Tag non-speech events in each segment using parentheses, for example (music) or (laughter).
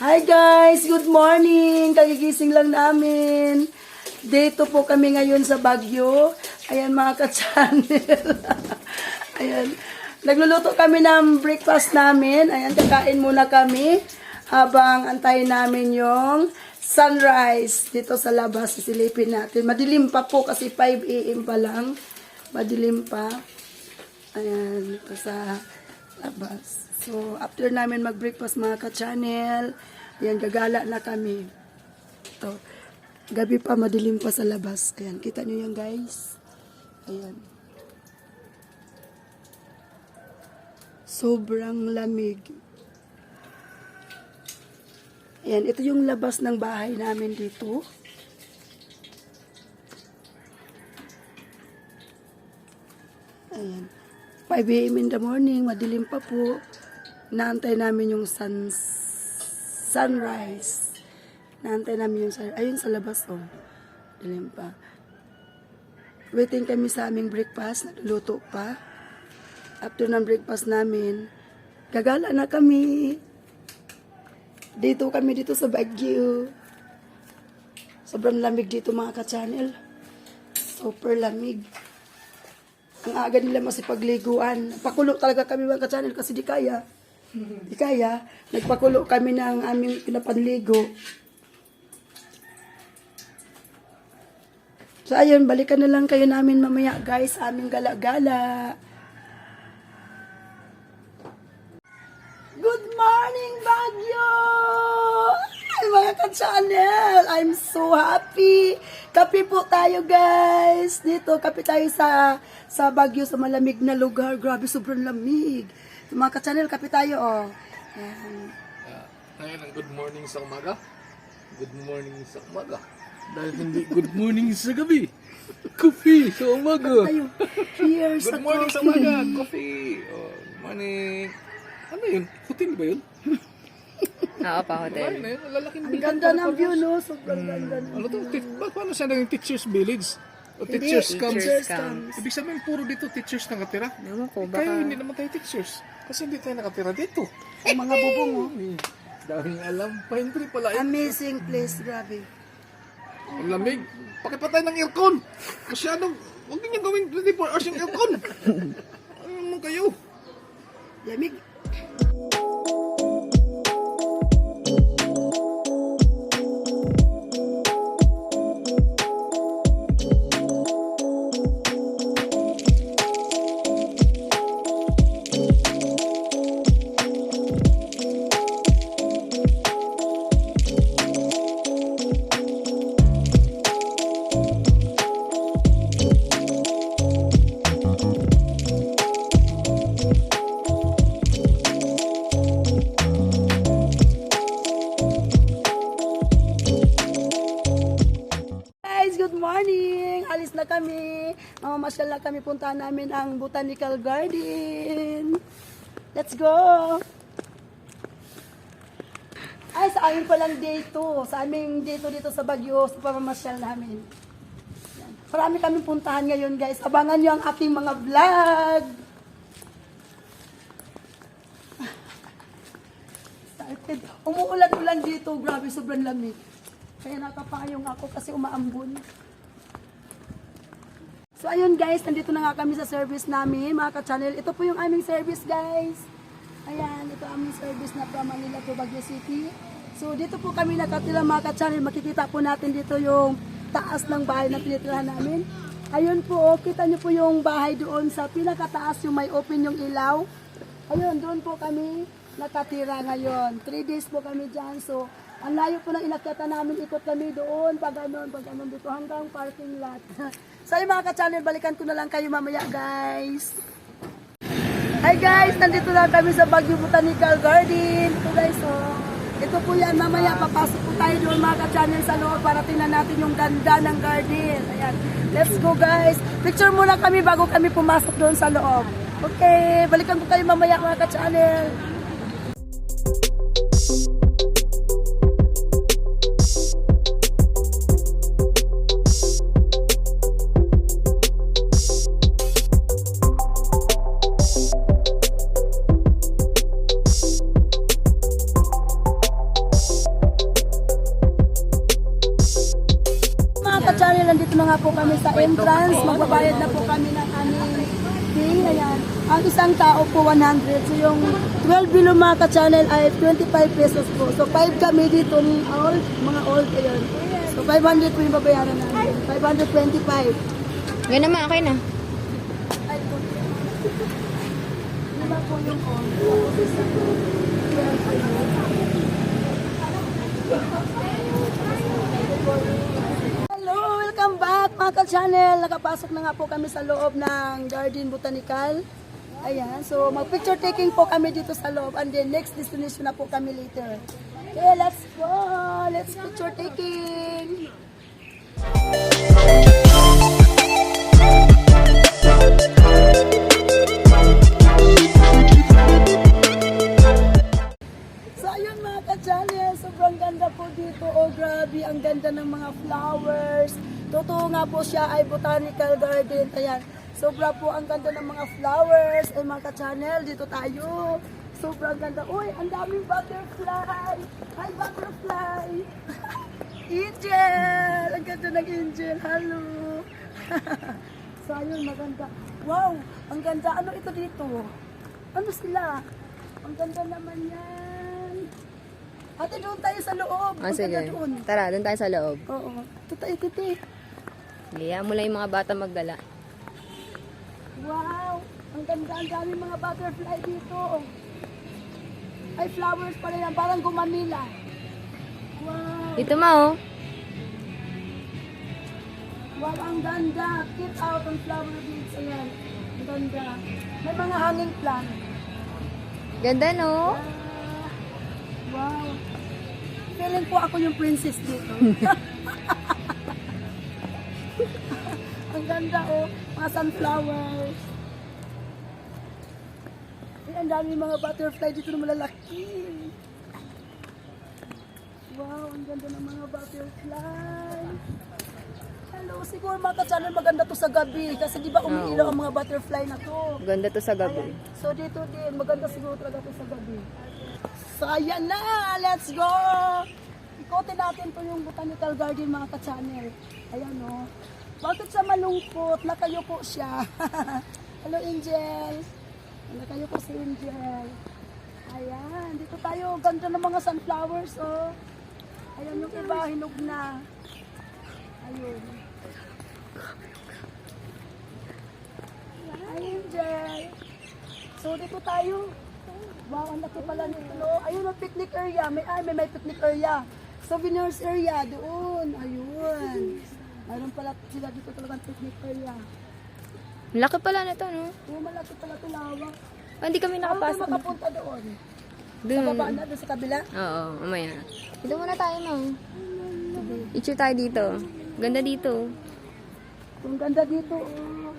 Hi guys! Good morning! Kagigising lang namin. Dito po kami ngayon sa Baguio. Ayan mga ka-channel. (laughs) Ayan. Nagluluto kami ng breakfast namin. Ayan, kakain muna kami habang antayin namin yung sunrise dito sa labas. Sisilipin natin. Madilim pa po kasi 5 a.m. pa lang. Madilim pa. Ayan, dito sa labas. So, after namin mag-breakfast mga ka-channel, ayan, gagala na kami. Ito, gabi pa, madilim pa sa labas. Ayan, kita nyo yan guys. Ayan. Sobrang lamig. Ayan, ito yung labas ng bahay namin dito. Ayan. 5 a.m. in the morning, madilim pa po. Naantay namin yung sun, sunrise. Naantay namin yung sunrise. Ayun sa labas, oh. Dilim pa. Waiting kami sa aming breakfast. Nagluluto pa. After ng breakfast namin, gagala na kami. Dito kami dito sa Baguio. Sobrang lamig dito mga ka-channel. Super lamig. Ang aga nila masipagliguan. Pakulo talaga kami mga ka-channel kasi di kaya. Di kaya. Nagpakulo kami ng aming pinapanligo. So ayun, balikan na lang kayo namin mamaya guys aming gala-gala. Good morning, Baguio! Ay, mga ka-channel! I'm so happy! Kape po tayo, guys! Dito, kape tayo sa sa Baguio, sa malamig na lugar. Grabe, sobrang lamig. Mga ka-channel, kape tayo, oh. Ayan. Ah, ngayon ang good morning sa umaga. Good morning sa umaga. Dahil hindi good morning sa gabi. Coffee sa umaga. Tayo. Cheers Good sa morning sa coffee. umaga. Coffee. Oh, good morning. Ano yun? Hotel ba yun? Oo pa, Ano hotel. yun? Ang lalaking Ang building ganda ng view, no? Sobrang ganda. no? Ano to? Tit- ba, paano siya naging teacher's village? O teacher's Hindi, camp? Teachers camps. Ibig sabihin puro dito teachers nakatira. Ewan ko, Kaya baka... hindi naman tayo teachers. Kasi hindi tayo nakatira dito. Ang mga bubong, (laughs) oh. Daming alam. Tree pala. eh. Amazing place, grabe. Ang lamig. Pakipatay ng aircon. Masyadong, huwag niyo gawin 24 hours yung aircon. (laughs) Ano naman kayo? Lamig. Na kami. Puntahan namin ang Botanical Garden. Let's go! Ay, sa amin palang day 2. Sa aming day 2 dito sa Baguio, sa pamamasyal namin. Yan. Marami kami puntahan ngayon, guys. Abangan nyo ang aking mga vlog. Started. Umuulan-ulan dito. Grabe, sobrang lamig. Kaya nakapayong ako kasi umaambon. So ayun guys, nandito na nga kami sa service namin, mga ka-channel. Ito po yung aming service guys. Ayan, ito ang aming service na from Manila to Baguio City. So dito po kami nakatira mga ka-channel. Makikita po natin dito yung taas ng bahay na tinitirahan namin. Ayun po, oh, kita nyo po yung bahay doon sa pinakataas yung may open yung ilaw. Ayun, doon po kami nakatira ngayon. Three days po kami dyan. So, ang layo po ng inakyatan namin. Ikot kami doon, pag ganon, pag ganon dito, hanggang parking lot. (laughs) so, yung mga ka-channel, balikan ko na lang kayo mamaya, guys. Hi guys, nandito lang kami sa Baguio Botanical Garden. Ito guys, oh. Ito po yan, mamaya papasok po tayo doon mga ka-channel sa loob para tingnan natin yung ganda ng garden. Ayan, let's go guys. Picture muna kami bago kami pumasok doon sa loob. Okay, balikan ko kayo mamaya mga ka-channel. Na nga po kami sa entrance. Magbabayad na po kami ng aming fee. Ayan. Ang isang tao po 100. So yung 12 below mga ka-channel ay 25 pesos po. So 5 kami dito ng old, mga old ayun. So 500 po yung babayaran namin. 525. Yan naman, okay na. Ay, po. Diba po yung old? Tapos isa po. 12 po yun. Hello! Welcome ka-channel! Nakapasok na nga po kami sa loob ng Garden Botanical. Ayan, so mag-picture taking po kami dito sa loob and then next destination na po kami later. Okay, let's go! Let's picture taking! So ayun mga ka-channel, sobrang ganda po dito. Oh grabe, ang ganda ng mga flowers. Totoo nga po siya ay botanical garden. Ayan, sobra po ang ganda ng mga flowers. Ay mga ka-channel, dito tayo. Sobrang ganda. Uy, ang daming butterfly. Hi butterfly. (laughs) angel! Ang ganda ng angel. Hello. (laughs) so ayun, maganda. Wow, ang ganda. Ano ito dito? Ano sila? Ang ganda naman yan. Ate, doon tayo sa loob. Ah, sige. doon. Tara, doon tayo sa loob. Oo. Ito tayo, titi. Liya mo lang yung mga bata magdala. Wow! Ang ganda, ang dami mga butterfly dito. Ay, flowers pala yan. Parang gumamila. Wow! Dito ma, oh. Wow, ang ganda. Keep out ang flower beads. Ayan. Ang ganda. May mga hanging plant. Ganda, no? Ah, wow. Feeling ko ako yung princess dito. (laughs) ganda oh, mga sunflowers. Ay, ang dami mga butterfly dito na malalaki. Wow, ang ganda ng mga butterfly. Hello, siguro mga ka-channel maganda to sa gabi kasi di ba umiilaw ang mga butterfly na to. Ganda to sa gabi. Ayan. So dito din, maganda siguro talaga ito sa gabi. So ayan na, let's go! Ikotin natin to yung botanical garden mga ka-channel. Ayan o. Bakit sa malungkot? Nakayo po siya. (laughs) Hello Angel. Nakayo po si Angel. Ayan, dito tayo. Ganda ng mga sunflowers oh. Ayan yung iba, hinog na. Ayun. Hi, Angel. So, dito tayo. Wow, ang laki pala nito. Ayun ang picnic area. May, ay, may, may picnic area. Souvenirs area, doon. Ayun. Mayroon pala sila dito talagang picnic area. Ang Laki pala nito, no? Oo, malaki pala ito lawak. Ah, hindi kami nakapasok. makapunta doon? Sa Doon. baba na, doon sa kabila? Oo, mamaya. Dito muna tayo, ma. Picture tayo dito. Ganda dito. Ang ganda dito. Oh.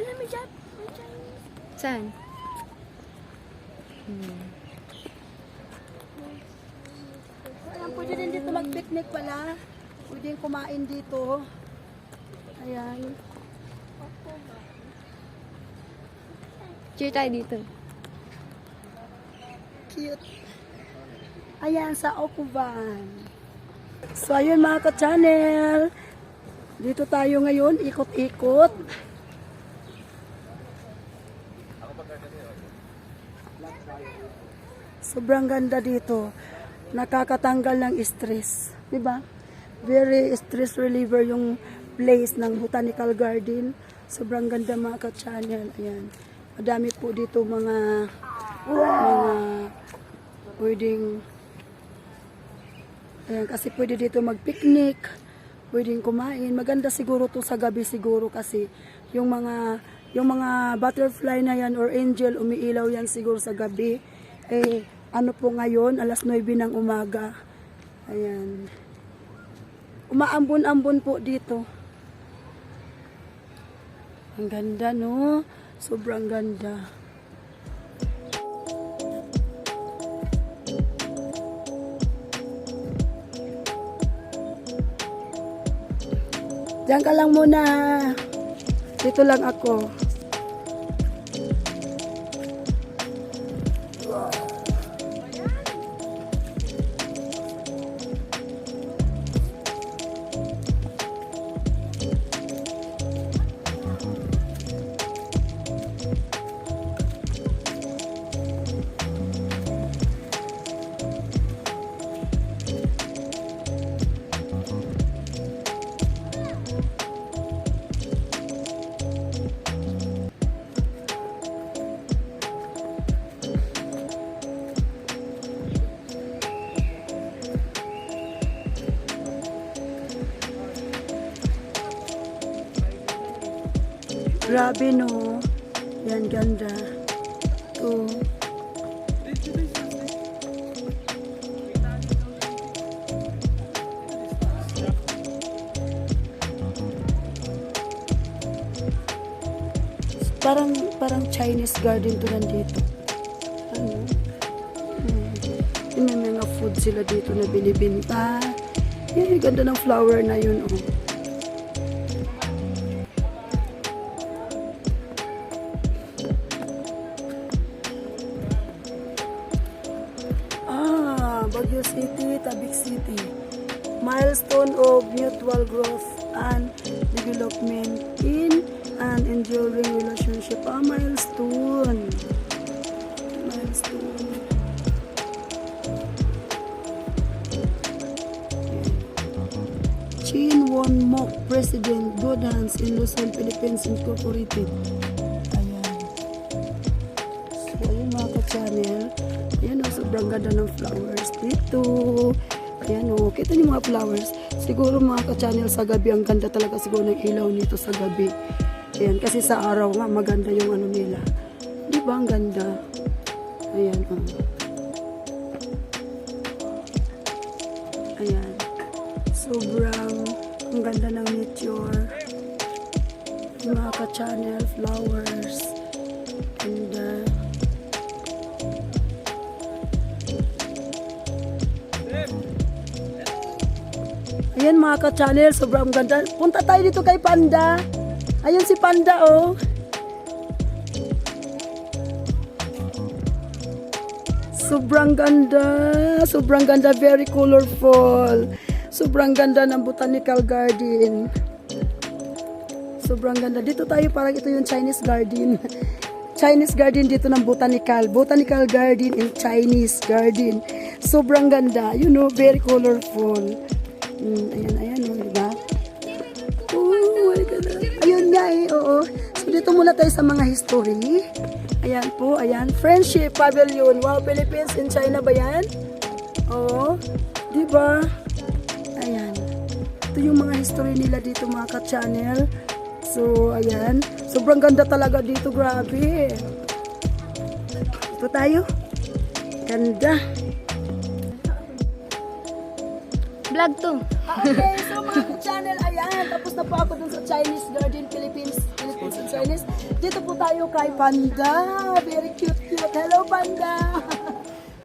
Alam mo dyan? Saan? Hmm. Ayan, pwede din dito mag-picnic pala. Pwede kumain dito. Ayan. Picture tayo dito. Cute. Ayan, sa Okuban. So, ayun mga ka-channel. Dito tayo ngayon, ikot-ikot. Sobrang ganda dito. Nakakatanggal ng stress. 'Di ba? Very stress reliever yung place ng Botanical Garden. Sobrang ganda mga ka-channel. Ayan. Madami po dito mga mga pwedeng ayan, kasi pwede dito mag-picnic pwedeng kumain maganda siguro to sa gabi siguro kasi yung mga yung mga butterfly na yan or angel umiilaw yan siguro sa gabi eh ano po ngayon? Alas 9 ng umaga. Ayan. Umaambon-ambon po dito. Ang ganda no? Sobrang ganda. Diyan ka lang muna. Dito lang ako. Grabe no. Yan, ganda. To. Parang parang Chinese garden to nandito. Ano? Hmm. May mga food sila dito na binibinta. Eh, ganda ng flower na yun, oh. Enduring relationship. Ah, milestone. Milestone. Chin Won Mok, President, Good Hands in Luzon, Philippines Incorporated. Ayan. So, ayun mga ka-channel. Ayan o, sobrang ganda ng flowers dito. Ayan o, kita niyo mga flowers. Siguro mga ka-channel sa gabi, ang ganda talaga siguro ng ilaw nito sa gabi. Ayan, kasi sa araw nga, maganda yung ano nila. Di ba ang ganda? Ayan o. Ayan. Sobrang ang ganda ng nature. Mga ka-channel, flowers. And uh, Ayan mga ka-channel, sobrang ganda. Punta tayo dito kay Panda. Ayan si Panda oh. Sobrang ganda. Sobrang ganda. Very colorful. Sobrang ganda ng botanical garden. Sobrang ganda. Dito tayo parang ito yung Chinese garden. (laughs) Chinese garden dito ng botanical. Botanical garden and Chinese garden. Sobrang ganda. You know, very colorful. Mm, ayan, ayan, Nga eh, oo. So, dito muna tayo sa mga history. Ayan po, ayan. Friendship Pavilion. Wow, Philippines and China ba yan? Oo. Di ba? Ayan. Ito yung mga history nila dito mga ka-channel. So, ayan. Sobrang ganda talaga dito. Grabe. Ito tayo. Ganda. Vlog to. Okay, so mga channel, ayan. Tapos na po ako dun sa Chinese Garden, Philippines, Philippines and Chinese. Dito po tayo kay Panda. Very cute, cute. Hello, Panda. (laughs)